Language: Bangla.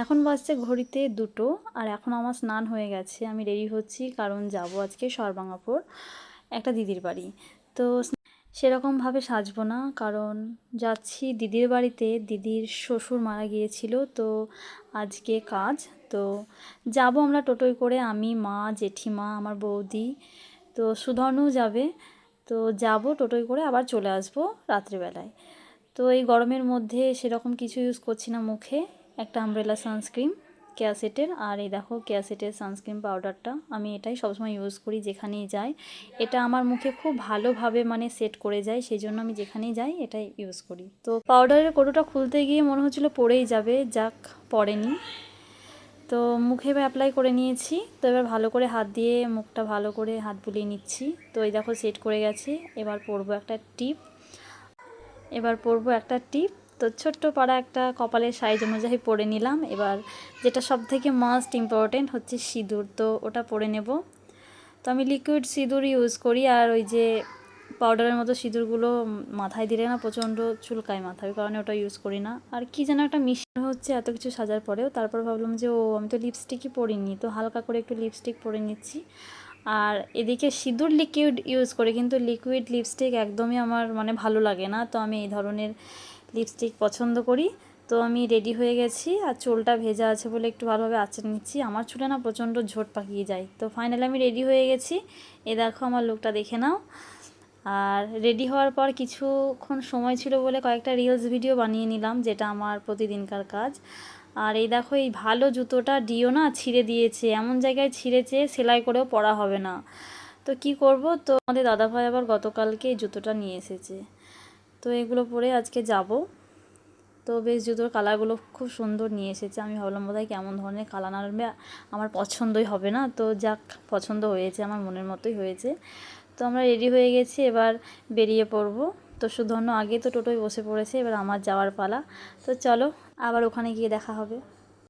এখন বাজছে ঘড়িতে দুটো আর এখন আমার স্নান হয়ে গেছে। আমি রেডি হচ্ছি, কারণ যাব আজকে সরবাঙ্গাপুর একটা দিদির বাড়ি। তো সেরকমভাবে সাজবো না, কারণ যাচ্ছি দিদির বাড়িতে। দিদির শ্বশুর মারা গিয়েছিল, তো আজকে কাজ। তো যাব আমরা টোটোয় করে, আমি, মা, জেঠিমা, আমার বৌদি, তো সুধর্ণও যাবে। তো যাব টোটোয় করে, আবার চলে আসব রাত্রিবেলায়। তো এই গরমের মধ্যে সেরকম কিছু ইউজ করছি না মুখে। একটা আমব্রেলা সানস্ক্রিন কেয়াসেটের আর এই দেখো কেয়াসেটের সানস্ক্রিন পাউডারটা আমি এটাই সবসময় ইউজ করি যেখানেই যাই। এটা আমার মুখে খুব ভালোভাবে মানে সেট করে যায় সেই জন্য আমি যেখানেই যাই এটাই ইউজ করি। তো পাউডারের কৌটোটা খুলতে গিয়ে মনে হচ্ছিল পড়েই যাবে, যাক, পড়েনি। তো মুখে অ্যাপ্লাই করে নিয়েছি। তো এবার ভালো করে হাত দিয়ে মুখটা ভালো করে হাত বুলিয়ে নিচ্ছি। তো এই দেখো সেট করে গেছে, এবার পরবো একটা টিপ এবার পরবো একটা টিপ তো ছোট্ট পাড়া একটা কপালের সাইজ অনুযায়ী পরে নিলাম। এবার যেটা সব থেকে মাস্ট ইম্পর্টেন্ট হচ্ছে সিঁদুর, তো ওটা পরে নেব। তো আমি লিকুইড সিঁদুর ইউজ করি, আর ওই যে পাউডারের মতো সিঁদুরগুলো মাথায় দিলে না প্রচণ্ড চুলকায় মাথায় ওই কারণে ওটা ইউজ করি না। আর কি যেন একটা মিশ্র হচ্ছে, এত কিছু সাজার পরেও। তারপর ভাবলাম যে, ও, আমি তো লিপস্টিকই পরিনি, তো হালকা করে একটু লিপস্টিক পরে নিচ্ছি। আর এদিকে সিঁদুর লিকুইড ইউজ করে, কিন্তু লিকুইড লিপস্টিক একদমই আমার মানে ভালো লাগে না। তো আমি এই ধরনের লিপস্টিক পছন্দ করি। তো আমি রেডি হয়ে গেছি আর চুলটা ভেজা আছে বলে একটু ভালোভাবে আঁচড়ে নিচ্ছি। আমার চুলে না প্রচণ্ড ঝোট পাকিয়ে যায়। তো ফাইনালি আমি রেডি হয়ে গেছি। এ দেখো আমার লুকটা দেখে নাও। আর রেডি হওয়ার পর কিছুক্ষণ সময় ছিল বলে কয়েকটা রিলস ভিডিও বানিয়ে নিলাম, যেটা আমার প্রতিদিনকার কাজ। আর এই দেখো এই ভালো জুতোটা ডিও না, ছিঁড়ে দিয়েছে। এমন জায়গায় ছিঁড়েছে, সেলাই করেও পরা হবে না। তো কি করব? তো আমাদের দাদাভাই আবার গতকালকে এই জুতোটা নিয়ে এসেছে। তো এগুলো পরে আজকে যাব। তো বেশ জুতোর কালারগুলো খুব সুন্দর নিয়ে এসেছে। আমি ভাবলাম বোধহয় কেমন ধরনের কালার আনবে আমার পছন্দই হবে না। তো যাক, পছন্দ হয়েছে, আমার মনের মতোই হয়েছে। তো আমরা রেডি হয়ে গেছি, এবার বেরিয়ে পড়ব। তো সুধন্য আগে তো টোটোয় বসে পড়েছে, এবার আমার যাওয়ার পালা। তো চলো, আবার ওখানে গিয়ে দেখা হবে।